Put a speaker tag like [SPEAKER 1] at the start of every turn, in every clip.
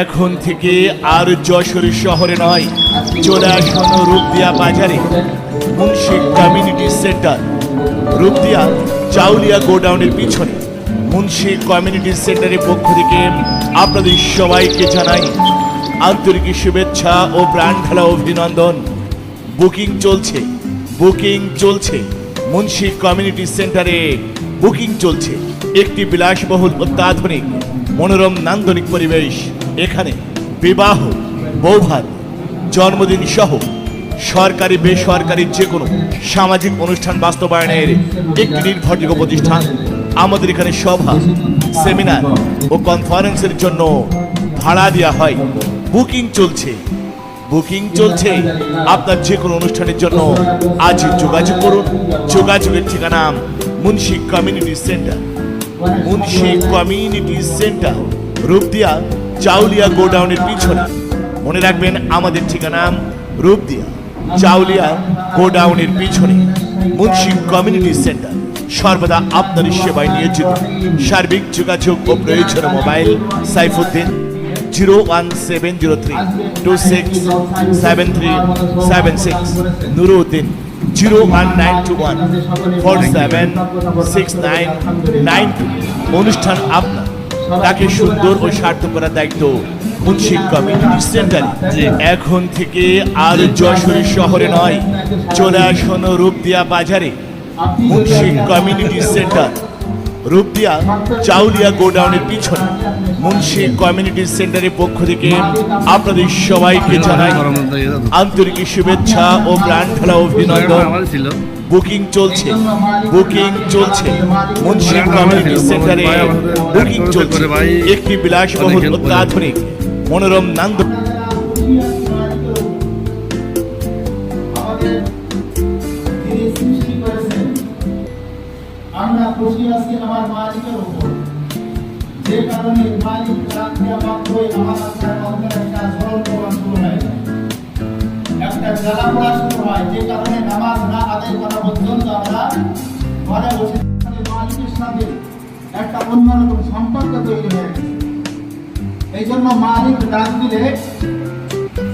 [SPEAKER 1] এখন থেকে আর যশোর শহরে নয় চলে আসুন রূপদিয়া বাজারে মুন্সি কমিউনিটি সেন্টার রূপদিয়া চাউলিয়া গোডাউনের পিছনে মুন্সি কমিউনিটি সেন্টারের পক্ষ থেকে আপনাদের সবাইকে জানাই আন্তরিক শুভেচ্ছা ও প্রাণ খেলা অভিনন্দন। বুকিং চলছে বুকিং চলছে মুন্সি কমিউনিটি সেন্টারে বুকিং চলছে। একটি বিলাসবহুল অত্যাধুনিক মনোরম নান্দনিক পরিবেশ। এখানে বিবাহ, বৌভাত, জন্মদিন সহ সরকারি, বেসরকারি যে কোনো সামাজিক অনুষ্ঠান বাস্তবায়নের একটি নির্ভরযোগ্য প্রতিষ্ঠান। আমাদের এখানে সভা, সেমিনার ও কনফারেন্সের জন্য ভাড়া দেওয়া হয়। বুকিং চলছে। বুকিং চলছে। আপনার যে কোনো অনুষ্ঠানের জন্য আজ যোগাযোগ করুন। যোগাযোগের ঠিকানা Munshi community centre. Munshi community centre, Rupdia, Chaulia গোডাউনের পিছনে। মনে রাখবেন, আমাদের ঠিকানা রূপদিয়া, চাউলিয়া গোডাউনের পিছনে। মুন্সি কমিউনিটি সেন্টার, সর্বদা আপনার সেবায় নিয়োজিত। সার্বিক যোগাযোগ ও প্রয়োজন mobile, Saifuddin, zero one seven zero three two six seven three seven six. Nuruddin. Zero one nine two one four seven six nine nine two অনুষ্ঠান আপনার। তাকে সুন্দর ও সার্থক করার দায়িত্ব মুন্সি কমিউনিটি সেন্টার এখন থেকে আর যশোর শহরে নয় চলে আসুন রূপদিয়া বাজারে। মুন্সি কমিউনিটি সেন্টার রূপদিয়া চাউলিয়া গোডাউনের পিছনে। মুন্সি কমিউনিটি সেন্টারের পক্ষ থেকে আপনাদের সবাইকে জানাই আন্তরিক শুভেচ্ছা ও প্রাণ ঢালা অভিনন্দন। বুকিং চলছে বুকিং চলছে। মুন্সি কমিউনিটি সেন্টারে বুকিং চলছে। একটি বিলাসবহুল অত্যাধুনিক মনোরম নান্দ
[SPEAKER 2] আমরা আমার মালিকের উপর। যে কারণে মালিক রাখতে মাত্রই আমার অন্তরে একটা স্মরণ প্রমাণ শুরু হয় একটা জ্বালা পড়া শুরু হয় যে কারণে নামাজ না আদায় করা পর্যন্ত আমরা ঘরে বসে মালিকের সাথে একটা অন্যরকম সম্পর্ক তৈরি হয়ে এই জন্য মালিক ডাক দিলে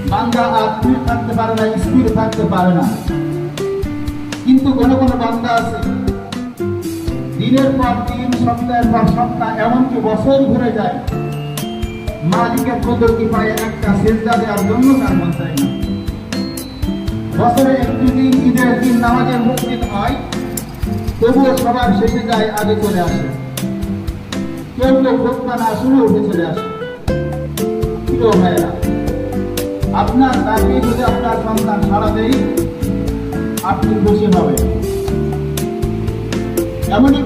[SPEAKER 2] বান্দা আর স্থির থাকতে পারে না স্থির থাকতে পারে না কিন্তু কোনো কোনো বান্দা আছে। দিনের পর দিন সপ্তাহের পর সপ্তাহ এমনকি বছর ঘুরে যায়। মালিকের কি পায় একটা সেজদা দেওয়ার জন্য তার মন চায় না। বছরে একটি দিন ঈদের দিন নামাজের মসজিদ হয়, তবুও সবার শেষে যায় আগে চলে আসে। কেউ কেউ খোঁজবা না শুনে উঠে চলে আসে। প্রিয় ভাইয়েরা, আপনার ডাকে যদি আপনার সন্তান সারা দেয়, আপনি খুশি হবেন। এমনই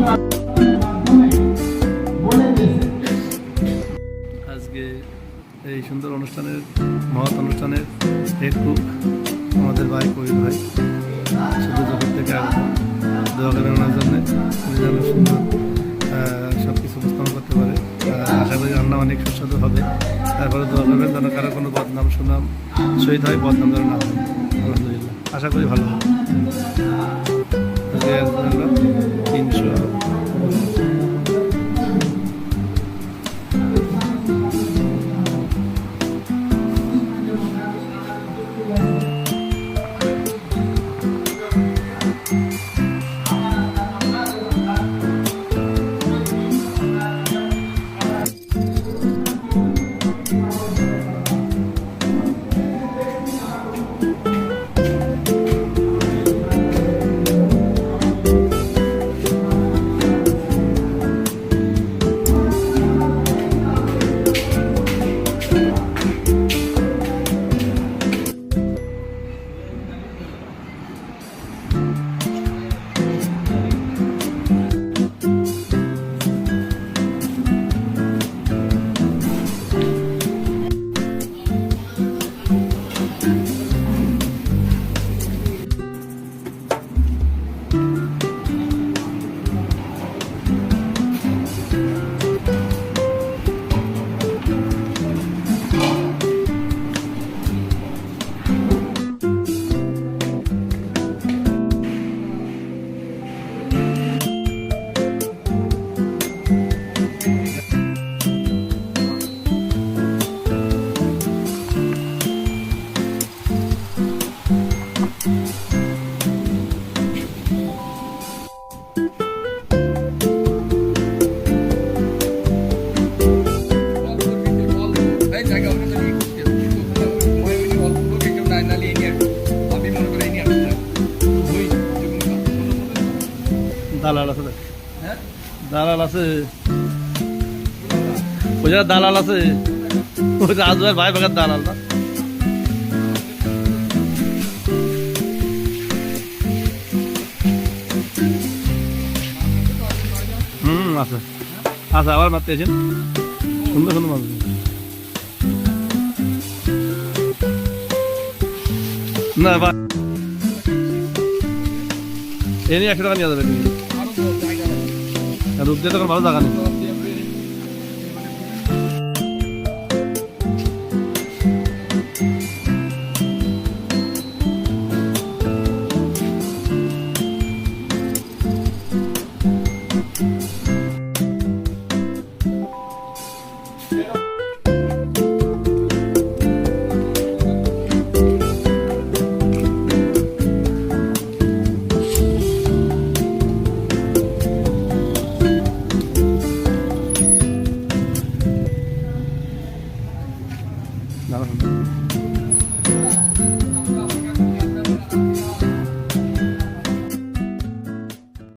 [SPEAKER 3] এই সুন্দর অনুষ্ঠানের, মহৎ অনুষ্ঠানের হেড আমাদের ভাই কবির ভাই। শুধু জগৎ থেকে আগত দোয়া ওনার জন্য। যেন সুন্দর সব কিছু উপস্থাপন করতে পারে। আশা করি রান্না অনেক সুস্বাদু হবে। তারপরে দোয়া করবেন যেন কারও কোনো বদনাম সুনাম, শহীদ হয়, বদনাম যেন না আলহামদুলিল্লাহ। আশা করি ভালো হবে। তিনশো দালাল আছে দালাল আছে। ওই জায়গায় দালাল আছে। ওই যে আজবের ভাই ভাগের দালাল না? হুম, আছে। আছে, আবার মারতে আছেন সুন্দর সুন্দর মাছ। না বা- এ নিয়ে একশো টাকা নিয়ে যাবে রূপ দিয়ে তখন ভালো জায়গা নেই। দাঁড়া